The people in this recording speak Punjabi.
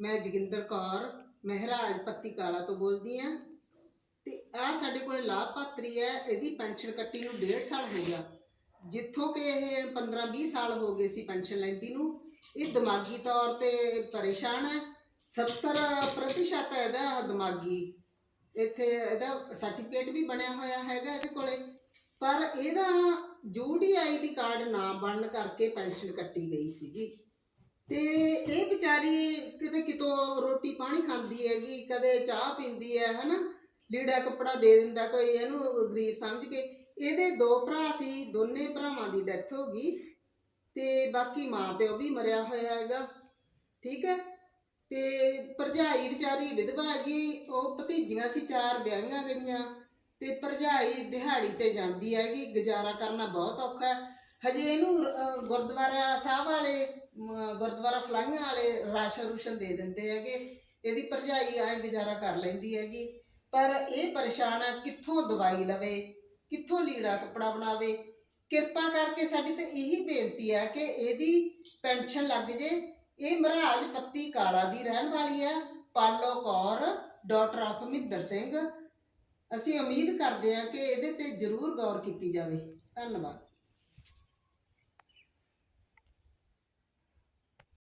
ਮੈਂ ਜੋਗਿੰਦਰ ਕੌਰ ਮਹਿਰਾਜ ਪੱਤੀ ਕਾਲਾ ਤੋਂ ਬੋਲਦੀ ਆ ਤੇ ਆ ਸਾਡੇ ਕੋਲ ਲਾਭਪਾਤਰੀ ਹੈ, ਇਹਦੀ ਪੈਨਸ਼ਨ ਕੱਟੀ ਨੂੰ 1.5 ਸਾਲ ਹੋ ਗਿਆ। ਜਿੱਥੋਂ ਕਿ ਇਹ 15-20 ਸਾਲ ਹੋ ਗਏ ਸੀ ਪੈਨਸ਼ਨ ਲੈਂਦੀ ਨੂੰ। ਇਹ ਦਿਮਾਗੀ ਤੌਰ ਤੇ ਪਰੇਸ਼ਾਨ ਹੈ। 70% ਇਹਦਾ ਦਿਮਾਗੀ। ਇੱਥੇ ਇਹਦਾ ਸਰਟੀਫਿਕੇਟ ਵੀ ਬਣਿਆ ਹੋਇਆ ਹੈਗਾ ਇਹਦੇ ਕੋਲੇ। ਪਰ ਇਹਦਾ ਜੂਡੀ ਆਈਡੀ ਕਾਰਡ ਨਾ ਬਣਨ ਕਰਕੇ ਪੈਨਸ਼ਨ ਕੱਟੀ ਗਈ ਸੀਗੀ। ਤੇ ਇਹ ਵਿਚਾਰੀ ਕਿਤੇ ਖਾਂਦੀ ਹੈਗੀ ਕਦੇ ਚਾਹ ਪੀਂਦੀ ਹੈ ਹਨਾ? ਲੀੜਾ ਕੱਪੜਾ ਦੇ ਦਿੰਦਾ ਕੋਈ ਇਹਨੂੰ ਗਰੀਬ ਸਮਝ ਕੇ। ਇਹਦੇ ਦੋ ਭਰਾ ਸੀ ਦੋਨੇ ਭਰਾਵਾਂ ਦੀ ਡੈਥ ਹੋ ਗਈ ਤੇ ਬਾਕੀ ਮਾਂ ਪਿਓ ਵੀ ਮਰਿਆ ਹੋਇਆ ਹੈਗਾ ਠੀਕ ਹੈ? ਤੇ ਭਰਜਾਈ ਵਿਚਾਰੀ ਵਿਧਵਾ ਹੈਗੀ ਉਹ ਭਤੀਜੀਆਂ ਸੀ ਚਾਰ ਵਿਆਹੀਆਂ ਗਈਆਂ ਤੇ ਭਰਜਾਈ ਦਿਹਾੜੀ ਤੇ ਜਾਂਦੀ ਹੈਗੀ ਗੁਜ਼ਾਰਾ ਕਰਨਾ ਬਹੁਤ ਔਖਾ ਹੈ। ਹਜੇ ਇਹਨੂੰ ਗੁਰਦੁਆਰਾ ਸਾਹਿਬ ਵਾਲੇ ਅਮ, ਗੁਰਦੁਆਰਾ ਫਲਾਈਆਂ ਵਾਲੇ ਰਾਸ਼ਨ ਰੂਸ਼ਨ ਦੇ ਦਿੰਦੇ ਹੈਗੇ। ਇਹਦੀ ਭਰਜਾਈ ਐਂ ਗੁਜ਼ਾਰਾ ਕਰ ਲੈਂਦੀ ਹੈਗੀ। ਪਰ ਇਹ ਪਰੇਸ਼ਾਨ ਹੈ ਕਿੱਥੋਂ ਦਵਾਈ ਲਵੇ, ਕਿੱਥੋਂ ਲੀੜਾ ਕੱਪੜਾ ਬਣਾਵੇ? ਕਿਰਪਾ ਕਰਕੇ ਸਾਡੀ ਤਾਂ ਇਹੀ ਬੇਨਤੀ ਹੈ ਕਿ ਇਹਦੀ ਪੈਨਸ਼ਨ ਲੱਗ ਜੇ। ਇਹ ਮਹਾਰਾਜ ਪੱਤੀ ਕਾਲਾ ਦੀ ਰਹਿਣ ਵਾਲੀ ਹੈ ਪਾਲੋ ਕੌਰ ਡਾਕਟਰ ਆਫ ਮਹਿੰਦਰ ਸਿੰਘ। ਅਸੀਂ ਉਮੀਦ ਕਰਦੇ ਹਾਂ ਕਿ ਇਹਦੇ ਤੇ ਜ਼ਰੂਰ ਗੌਰ ਕੀਤੀ ਜਾਵੇ। ਧੰਨਵਾਦ।